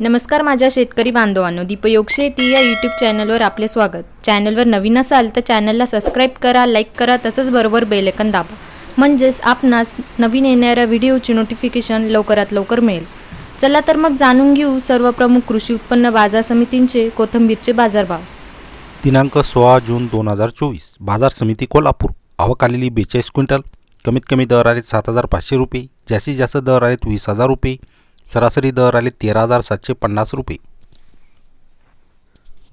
नमस्कार माझ्या शेतकरी बांधवांनो दीपयोग शेती या यूट्यूब चॅनलवर आपले स्वागत. चॅनलवर नवीन असाल तर चॅनलला सबस्क्राईब करा लाईक करा तसंच बरोबर बेलेकन दाबा. म्हणजेच आपणास नवीन येणाऱ्या व्हिडिओची नोटिफिकेशन लवकरात लवकर मिळेल. चला तर मग जाणून घेऊ सर्व प्रमुख कृषी उत्पन्न बाजार समितींचे कोथिंबीरचे बाजारभाव. दिनांक सोळा जून दोन हजार चोवीस बाजार समिती कोल्हापूर. आवक आलेली बेचाळीस क्विंटल कमीत कमी दर आले सात हजार पाचशे रुपये जास्तीत जास्त दर आलेत वीस हजार रुपये. सरासरी दर आले तेरा हजार सातशे पन्नास रुपये.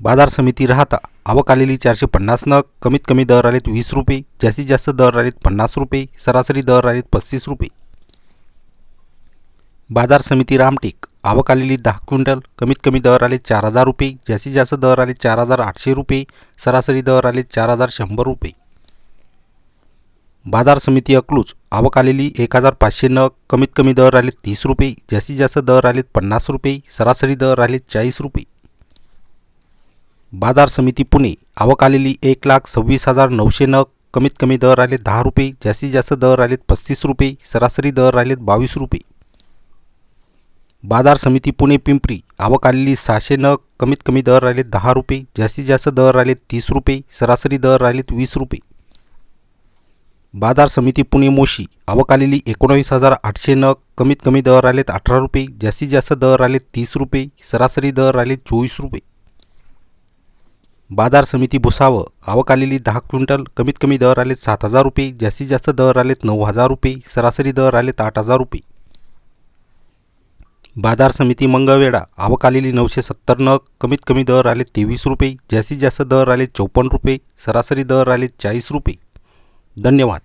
बाजार समिती राहता आवक आलेली चारशे पन्नास नग कमीत कमी दर आलेत वीस रुपये जास्तीत जास्त दर आलेत पन्नास रुपये सरासरी दर आलेत पस्तीस रुपये. बाजार समिती रामटेक आवक आलेली दहा क्विंटल कमीत कमी दर आले चार हजार रुपये जास्तीत जास्त दर आले चार हजार आठशे रुपये सरासरी दर आले चार हजार शंभर रुपये. बाजार समिती अकलूज. आवक आलेली एक हजार पाचशे नग कमीत कमी दर आले तीस रुपये जास्तीत जास्त दर आलेत पन्नास रुपये सरासरी दर आले चाळीस रुपये. बाजार समिती पुणे. आवक आलेली एक लाख सव्वीस हजार नऊशे नग कमीत कमी दर आले दहा रुपये जास्तीत जास्त दर आलेत पस्तीस रुपये सरासरी दर आलेत बावीस रुपये. बाजार समिती पुणे पिंपरी. आवक आलेली सहाशे नग कमीत कमी दर आले दहा रुपये जास्तीत जास्त दर आले तीस रुपये सरासरी दर आलेत वीस रुपये. बाजार समिती पुणे मोशी आवक आलेली एकोणावीस हजार आठशे नग कमीत कमी दर आलेत अठरा रुपये जास्तीत जास्त दर आलेत तीस रुपये सरासरी दर आले चोवीस रुपये. बाजार समिती भुसावं आवक आलेली दहा क्विंटल कमीत कमी दर आलेत सात हजार रुपये जास्तीत जास्त दर आलेत नऊ हजार रुपये सरासरी दर आलेत आठ हजार रुपये. बाजार समिती मंगळवेढा आवक आलेली नऊशे सत्तर नग कमीत कमी दर आले तेवीस रुपये जास्तीत जास्त दर आले चौपन्न रुपये सरासरी दर आले चाळीस रुपये. धन्यवाद.